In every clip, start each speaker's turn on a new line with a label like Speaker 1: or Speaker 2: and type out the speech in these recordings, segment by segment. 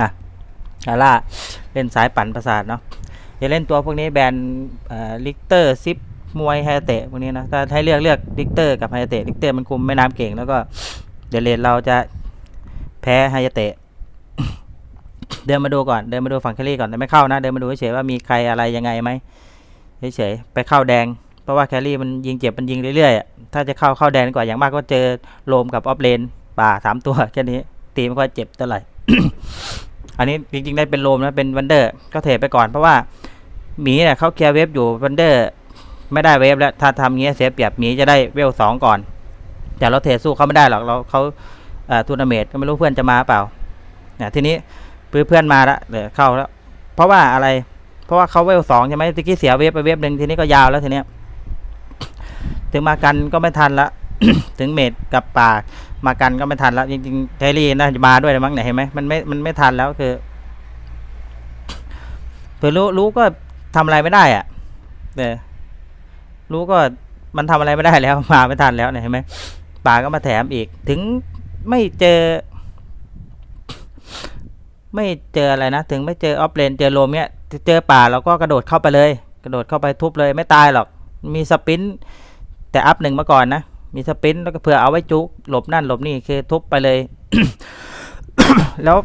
Speaker 1: อะกาล่าเล่นสายปั่นประสาทเนาะจะเล่นตัวพวกนี้แบนลิกเตอร์ซิปมวยไฮเตะพวกนี้นะถ้าให้เลือกเลือกลิกเตอร์กับไฮเตะลิกเตอร์มันคุมแม่น้ำเก่งแล้วก็เดี๋ยวเลนเราจะแพ้ไฮเตะเดินมาดูก่อนเดินมาดูฝั่งแคลรี่ก่อนแต่ไม่เข้านะ เดินมาดูเฉยว่ามีใครอะไรยังไงไหมเฉยๆไปเข้าแดง เพราะว่าแคลรี่มันยิงเจ็บมันยิงเรื่อยๆถ้าจะเข้าเข้าแดงกว่าอย่างมากก็เจอโลมกับออฟเลนป่าสามตัวแค่นี้ตีไม่ค่อยเจ็บเท่าไหร่ อันนี้จริงๆได้เป็นโลมนะเป็นวันเดอร์ก็เทรดไปก่อนเพราะว่าหมีเนี่ยเขาเคลียร์เวฟอยู่วันเดอร์ไม่ได้เวฟแล้วถ้าทำเงี้ยเสียเปรียบหมีจะได้เวลสองก่อน แต่เราเทรดสู้เขาไม่ได้หรอกเราเขาเอ่อทูนาเมตก็ไม่รู้เพื่อนจะมาเปล่าเนี่ยทีนี้เพื่อนมาละเดี๋ยวเข้าแล้ว เพราะว่าอะไร เพราะว่าเขาเวลสองใช่ไหมตะกี้เสียเวฟไปเวฟหนึ่งทีนี้ก็ยาวแล้วทีเนี้ยถึงมากันก็ไม่ทันละ ถึงเมดกับป่า มากันก็ไม่ทันแล้วจริงๆเทรี่น่าจะมาด้วยนะมั้งเนี่ยเห็นไหมมันไม่มันไม่ทันแล้วคือเผื่อรู้รู้ก็ทำอะไรไม่ได้อะแต่ยรู้ก็มันทำอะไรไม่ได้แล้วมาไม่ทันแล้วเนี่ยเห็นไหมป่าก็มาแถมอีก ถึงไม่เจอ ไม่เจออะไรนะถึงไม่เจอออฟเลนเจอโลมเนี่ยเจอป่าเราก็กระโดดเข้าไปเลย กระโดดเข้าไปทุบเลยไม่ตายหรอก มีสปรินต์แต่อัพหนึ่งมาก่อนนะ มีสปรินต์แล้วก็เผื่อเอาไว้จุกหลบนั่นหลบนี่คือทุบไปเลย แล้ว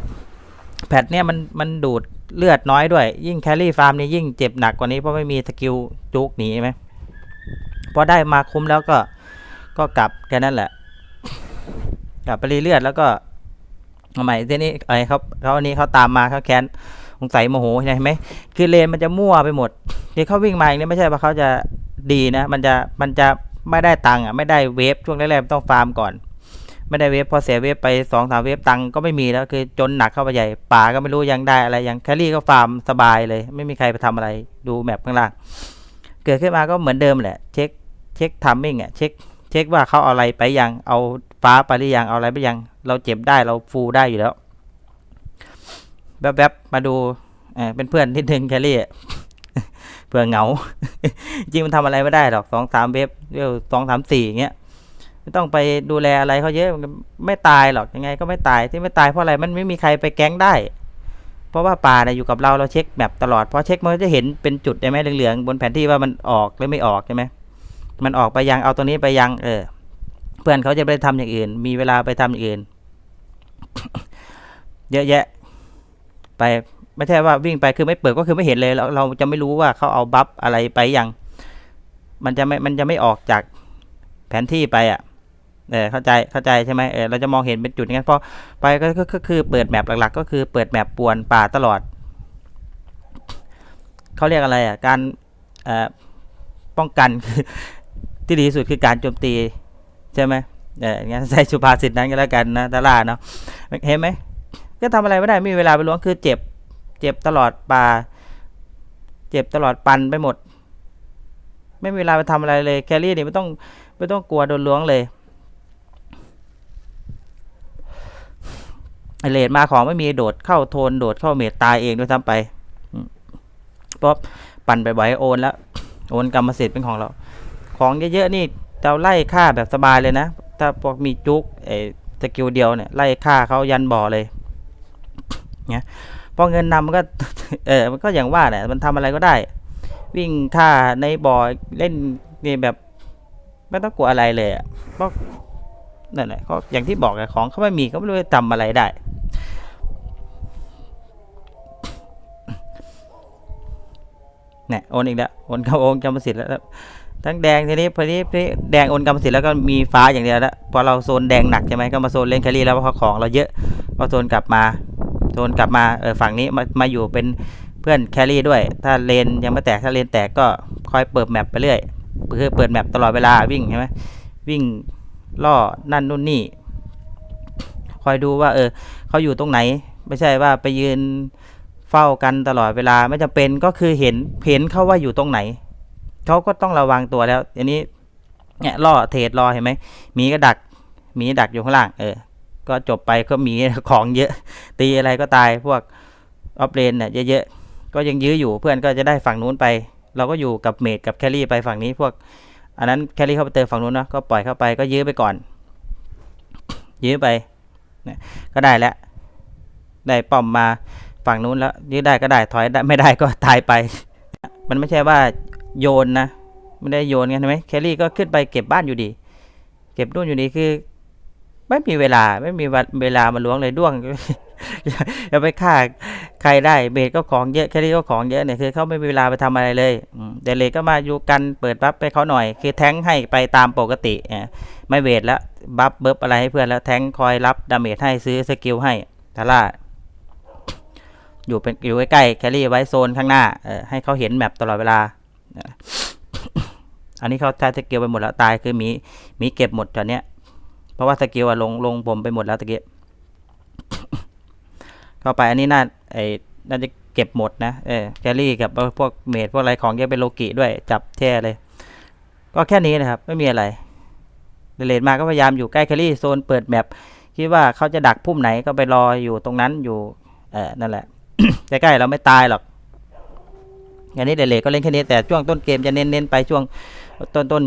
Speaker 1: แพทเนี่ยมันมันดูดเลือดน้อยด้วย ยิ่งแครี่ฟาร์มนี่ยิ่งเจ็บหนักกว่านี้เพราะไม่มีสกิลจุกหนีไหมพอได้มาคุ้มแล้วก็ก็กลับแค่นั้นแหละ กลับไปรีเลือดแล้วก็ทำไมทีนี้ไอ้เขาเขาอันนี้เขาตามมาเขาแค้นสงสัยโมโหใช่ไหมคือเลนมันจะมั่วไปหมดที่เขาวิ่งมาอย่างนี้ไม่ใช่ว่าเขาจะดีนะ มันจะมันจะ ไม่ได้ตังค์อะไม่ได้เวฟช่วงแรกๆต้องฟาร์มก่อน ไม่ได้เวฟพอเสียเวฟไปสองสามเวฟตังค์ก็ไม่มีแล้วคือจนหนักเข้าไปใหญ่ป่าก็ไม่รู้ยังได้อะไรยังแครี่ก็ฟาร์มสบายเลย ไม่มีใครไปทำอะไรดูแมปข้างล่างเกิดขึ้นมาก็เหมือนเดิมแหละ เช็คเช็คทัมมิ่งอะเช็คเช็คว่าเขาเอาอะไรไปยังเอาฟ้าไปหรือยังเอาอะไรไปยัง เราเจ็บได้เราฟูได้อยู่แล้วแวบๆมาดูเออเป็นเพื่อนที่ดึงแครี่ เพื่อเหงา จริงมันทำอะไรไม่ได้หรอกสองสามเว็บเรียวสองสามสี่อย่างเงี้ยไม่ต้องไปดูแลอะไรเขาเยอะมันไม่ตายหรอกยังไงก็ไม่ตายที่ไม่ตายเพราะอะไรมันไม่มีใครไปแก๊งได้ เพราะว่าป่าเนี่ยอยู่กับเราเราเช็คแมปตลอดเพราะเช็คมันจะเห็นเป็นจุดใช่ไหมเหลืองๆบนแผนที่ว่ามันออกหรือไม่ออกใช่ไหมมันออกไปยังเอาตัวนี้ไปยัง เออ เพื่อนเขาจะไปทำอย่างอื่น มีเวลาไปทำอย่างอื่น เยอะแยะ ไป ไม่ใช่ว่าวิ่งไปคือไม่เปิดก็คือไม่เห็นเลยเราเราจะไม่รู้ว่าเขาเอาบัฟอะไรไปยังมันจะไม่มันจะไม่ออกจากแผนที่ไปอะเออเข้าใจเข้าใจใช่ไหมเออเราจะมองเห็นเป็นจุดงนั้นเพราะไปก็ก็คือเปิดแมปหลัก ๆ ก็คือเปิดแมปปวนป่าตลอดเขาเรียกอะไรอะการเอ่อป้องกันคือที่ดีที่สุดคือการโจมตีใช่ไหมเอองั้นใช้สุภาษิตนั้นก็แล้วกันนะดาราเนาะเห็นไหมก็ทำอะไรไม่ได้ไม่มีเวลาไปล้วงคือเจ็บ เจ็บตลอดป่า เจ็บตลอดปันไปหมด ไม่มีเวลาไปทำอะไรเลยแครี่นี่ไม่ต้องไม่ต้องกลัวโดนล้วงเลยเลดมาของไม่มีโดดเข้าโทนโดดเข้าเมตตายเองด้วยซ้ำไปเพราะปั่นไปบ่อยๆโอนแล้ว โอนกรรมสิทธิ์เป็นของเรา ของเยอะๆนี่เราไล่ฆ่าแบบสบายเลยนะ ถ้าพวกมีจุกไอ้สกิลเดียวเนี่ยไล่ฆ่าเขายันบ่อเลยเนี่ย พอเงินนำมันก็ เออมันก็อย่างว่าแหละมันทำอะไรก็ได้ วิ่งฆ่าในบ่อเล่นนี่แบบ ไม่ต้องกลัวอะไรเลยอะเพราะนั่นแหละก็อย่างที่บอกอะของเขาไม่มีเขาไม่รู้จะทำอะไรได้ เนี่ยโอนอีกแล้วโอนเข้าโอนกรรมสิทธิ์แล้วทั้งแดงทีนี้พอนี้พอนี้แดงโอนกรรมสิทธิ์แล้วก็มีฟ้าอย่างเดียวแล้วพอเราโซนแดงหนักใช่ไหมก็มาโซนเล่นแครี่แล้วเพราะของเราเยอะก็โซนกลับมา โซนกลับมาเออฝั่งนี้มามาอยู่เป็นเพื่อนแครี่ด้วย ถ้าเลนยังไม่แตกถ้าเลนแตกก็คอยเปิดแมปไปเรื่อยคือเปิดแมปตลอดเวลาวิ่งใช่ไหมวิ่งล่อนั่นนู่นนี่ คอยดูว่าเออเขาอยู่ตรงไหน ไม่ใช่ว่าไปยืนเฝ้ากันตลอดเวลาไม่จำเป็นก็คือเห็นเห็นเขาว่าอยู่ตรงไหนเขาก็ต้องระวังตัวแล้วอันนี้เนี่ยล่อเทรดรอเห็นไหมหมีก็ดักหมีดักอยู่ข้างล่างเออ ก็จบไปก็มีของเยอะตีอะไรก็ตายพวกออฟเลนเนี่ยเยอะๆก็ยังยื้ออยู่เพื่อนก็จะได้ฝั่งนู้นไป เราก็อยู่กับเมดกับแคลรี่ไปฝั่งนี้พวก อันนั้นแคลรี่เข้าไปเติมฝั่งนู้นเนาะก็ปล่อยเข้าไปก็ยื้อไปก่อน ยื้อไปก็ได้แล้วได้ป้อมมาฝั่งนู้นแล้วยื้อได้ก็ได้ถอยได้ไม่ได้ก็ตายไป มันไม่ใช่ว่าโยนนะไม่ได้โยนกันใช่ไหมแคลรี่ก็ขึ้นไปเก็บบ้านอยู่ดี เก็บนู่นอยู่ดีคือ ไม่มีเวลาไม่มีเวลามาล้วงเลยด้วงอย่าไปฆ่าใครได้เบสก็ของเยอะแครี่ก็ของเยอะเนี่ยคือเขาไม่มีเวลาไปทำอะไรเลยเดเลก็มาอยู่กันเปิดบัฟไปเขาหน่อย คือแทงให้ไปตามปกติอะไม่เวทแล้วบัฟเบิบอะไรให้เพื่อนแล้วแทงคอยรับดาเมจให้ซื้อสกิลให้ทาร่าอยู่เป็นอยู่ใกล้ๆแครี่ไว้โซนข้างหน้าเอให้เขาเห็นแมปตลอดเวลาอันนี้เขาใช้สกิลไปหมดแล้วตายคือมีมีเก็บหมดตอนเนี้ย เพราะว่าสกิลอะลงลงผมไปหมดแล้วตะเกี้เข้าไปอันนี้น่าไอ้น่าจะเก็บหมดนะเออแครี่กับพวกเมดพวกอะไรของเยอะเป็นโลกิด้วยจับแช่เลย ก็แค่นี้นะครับ ไม่มีอะไรเดเลดมาก็พยายามอยู่ใกล้แครี่โซนเปิดแมปคิดว่าเขาจะดักพุ่มไหนก็ไปรออยู่ตรงนั้นอยู่เออนั่นแหละใกล้ๆเราไม่ตายหรอกอันนี้เดเลดก็เล่นแค่นี้แต่ช่วงต้นเกมจะเน้นๆไปช่วงต้นต้น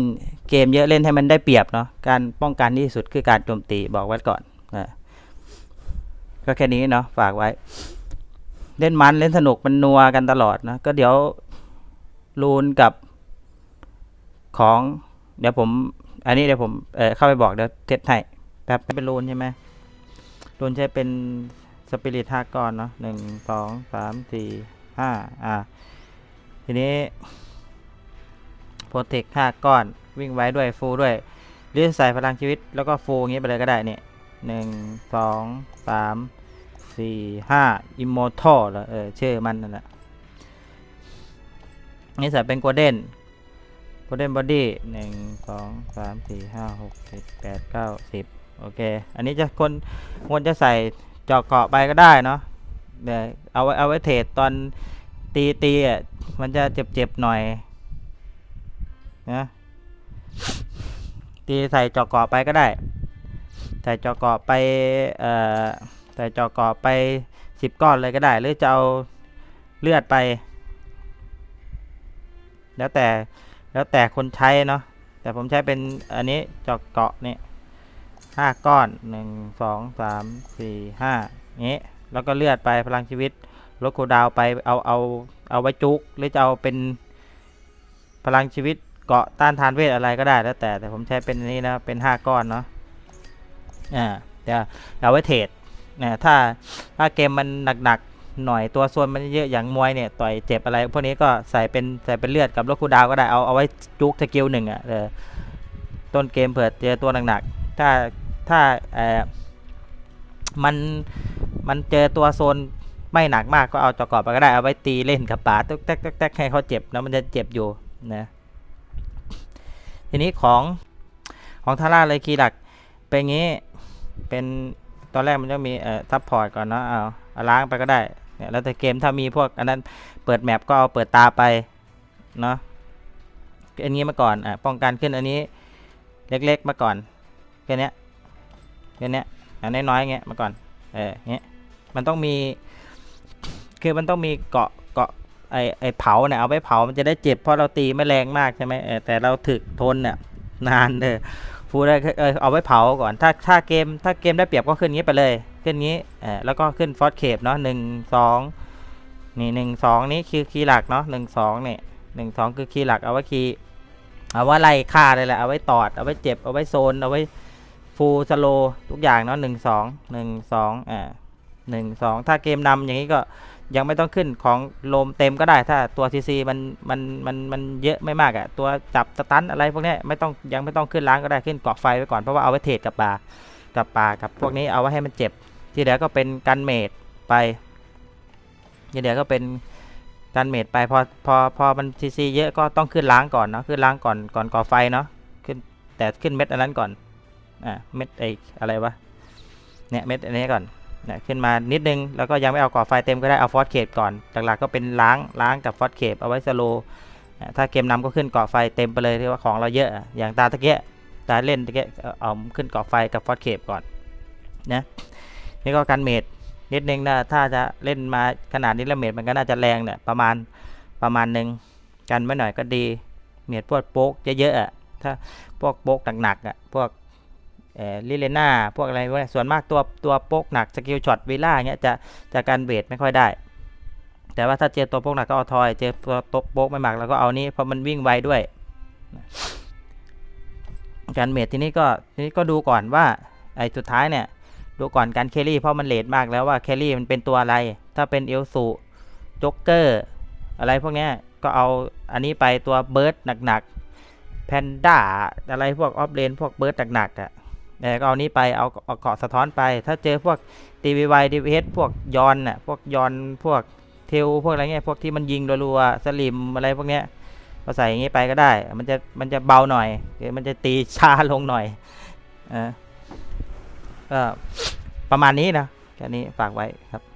Speaker 1: เกมเยอะเล่นให้มันได้เปรียบเนาะการป้องกันที่สุดคือการโจมตีบอกไว้ก่อนนะก็แค่นี้เนาะฝากไว้ เล่นมันเล่นสนุกมันนัวกันตลอดนะก็เดี๋ยวรูนกับของ เดี๋ยวผม อันนี้เดี๋ยวผมเเข้าไปบอกเดี๋ยวเทสให้แป๊บเป็นรูนใช่ไหมรูนใช้เป็นสปิริตห้าก้อนเนาะหนึ่งสองสามสี่ห้าอ่าทีนี้โปรเทคห้าก้อน วิ่งไว้ด้วยฟูลด้วยหรือใส่พลังชีวิตแล้วก็ฟูลอย่างนี้ไปเลยก็ได้เนี่ยหนึ่งสองสามสี่ห้าอิมมอร์ทัลเหรอเออชื่อมันนั่นแหละนี่ใส่เป็นโกลเด้นโกลเด้นบอดี้หนึ่งสองสามสี่ห้าหกเจ็ดแปดเก้าสิบโอเค อันนี้จะคนควรจะใส่เจาะเกาะไปก็ได้เนาะเดี๋ยวเอาไว้เอาไว้เทรดตอนตีตีอะมันจะเจ็บเจ็บๆหน่อยนะ ตีใส่จอกเกาะไปก็ได้ ใส่จอกเกาะไปเอ่อใส่จอกเกาะไปสิบก้อนเลยก็ได้ หรือจะเอาเลือดไป แล้วแต่แล้วแต่คนใช้เนาะแต่ผมใช้เป็นอันนี้จอกเกาะนี่ห้าก้อนหนึ่งสองสามสี่ห้านี้แล้วก็เลือดไปพลังชีวิตลดโคดาวไปเอาเอาเอาไว้จุกหรือจะเอาเป็นพลังชีวิต เกาะต้านทานเวทอะไรก็ได้แล้วแต่แต่ผมใช้เป็นนี้นะเป็นห้าก้อนเนาะอ่าเดี๋ยวเอาไว้เทรดนะถ้าถ้าเกมมันหนักๆหน่อยตัวส่วนมันเยอะอย่างมวยเนี่ยต่อยเจ็บอะไรพวกนี้ก็ใส่เป็นใส่เป็นเลือดกับลูกคูดาวก็ได้เอาเอาไว้จุกสกิลหนึ่งอะเออต้นเกมเผื่อเจอตัวหนักๆถ้าถ้าเออมันมันเจอตัวโซนไม่หนักมากก็เอาจอกรอบไปก็ได้เอาไว้ตีเล่นกับป๋าตุ๊กแต๊กตุ๊กแต๊กให้เขาเจ็บนะมันจะเจ็บอยู่นะ ทีนี้ของของทาร่าเลยคีย์หลักเป็นงี้เป็นตอนแรกมันจะมีเอ่อซัพพอร์ตก่อนเนาะเอาเอาล้างไปก็ได้เนี่ยแล้วแต่เกมถ้ามีพวกอันนั้นเปิดแมปก็เอาเปิดตาไปเนาะอันนี้มาก่อนอะป้องกันขึ้นอันนี้เล็กๆมาก่อนแค่เนี้ยแค่เนี้ยอันน้อยๆเงี้ยมาก่อนเออเงี้ยมันต้องมีคือมันต้องมีเกาะ ไอไอเผาเนี่ยเอาไว้เผามันจะได้เจ็บเพราะเราตีไม่แรงมากใช่ไหมเออแต่เราถึกทนเนี่ยนานเออฟูได้เออเอาไว้เผาก่อนถ้าถ้าเกมถ้าเกมได้เปรียบก็ขึ้นงี้ไปเลย ขึ้นงี้เออแล้วก็ขึ้นฟอสเคปเนาะหนึ่งสองนี่หนึ่งสองนี้คือคีย์หลักเนาะหนึ่งสองเนี่ยหนึ่งสองคือคีย์หลักเอาไว้คีย์เอาไว้ไล่ฆ่าเลยแหละเอาไว้ตอดเอาไว้เจ็บเอาไว้โซนเอาไว้ฟูสโลทุกอย่างเนาะหนึ่งสองหนึ่งสองอ่าหนึ่งสองถ้าเกมนำอย่างนี้ก็ ยังไม่ต้องขึ้นของโลมเต็มก็ได้ ถ้าตัวซีซีมันมันมันมันเยอะไม่มากอะ่ะตัวจับสตันอะไรพวกนี้ไม่ต้องยังไม่ต้องขึ้นล้างก็ได้ขึ้นเกาะไฟไว้ก่อนเพราะว่าเอาไว้เทรดกับปลากับปลากับพวกนี้เอาไว้ให้มันเจ็บ ที่เหลือก็เป็นกันเมดไปที่เหลือก็เป็นกันเมดไปพอพอพอมันซีซีเยอะก็ต้องขึ้นล้างก่อนเนาะขึ้นล้างก่อนก่อนก่อไฟเนาะขึ้นแต่ขึ้นเม็ดอันนั้นก่อนอ่าเม็ดไออะไรวะเนี่ยเม็ดอันนี้ก่อน นะขึ้นมานิดนึง แล้วก็ยังไม่เอาก่อไฟเต็มก็ได้เอาฟอสเคปก่อนหลักๆก็เป็นล้างล้างกับฟอสเคปเอาไว้สโลว์อะถ้าเกมนำก็ขึ้นก่อไฟเต็มไปเลยที่ว่าของเราเยอะ อย่างตาตะเกียตาเล่นตะเกียเอาเอาขึ้นก่อไฟกับฟอสเคปก่อนนะนี่ก็กันเมดนิดนึงนะถ้าจะเล่นมาขนาดนี้แล้วเมดมันก็น่าจะแรงเนี่ยประมาณประมาณหนึ่งกันไว้หน่อยก็ดีเมดพวกโป๊กเยอะๆอะถ้าพวกโป๊กหนักๆอะพวก ลิเลน่าพวกอะไรพวกนี้ส่วนมากตัวตัวโป๊กหนักสกิลช็อตวิล่าเงี้ยจะจะการเวทไม่ค่อยได้ แต่ว่าถ้าเจอตัวโป๊กหนักก็เอาทอย เจอตัวตบโป๊กไม่หมักแล้วก็เอานี้เพราะมันวิ่งไวด้วย การเมททีนี้ก็ทีนี้ก็ดูก่อนว่าไอ้สุดท้ายเนี่ยดูก่อนการแครี่เพราะมันเลทมากแล้วว่าแครี่มันเป็นตัวอะไร ถ้าเป็นเอลสูจ็อกเกอร์อะไรพวกนี้ก็เอาอันนี้ไปตัวเบิร์ดหนักๆแพนด้าอะไรพวกออฟเลนพวกเบิร์ดหนักๆอะ แต่ก็เอานี้ไปเอาเอาเกาะสะท้อนไป ถ้าเจอพวก DVY DVH พวกยอนน่ะพวกยอนพวกเทลพวกอะไรเงี้ยพวกที่มันยิงรัวๆสลิมอะไรพวกเนี้ยก็ใส่อย่างงี้ไปก็ได้ มันจะมันจะเบาหน่อยมันจะตีช้าลงหน่อยอ่าก็ประมาณนี้นะแค่นี้ฝากไว้ครับ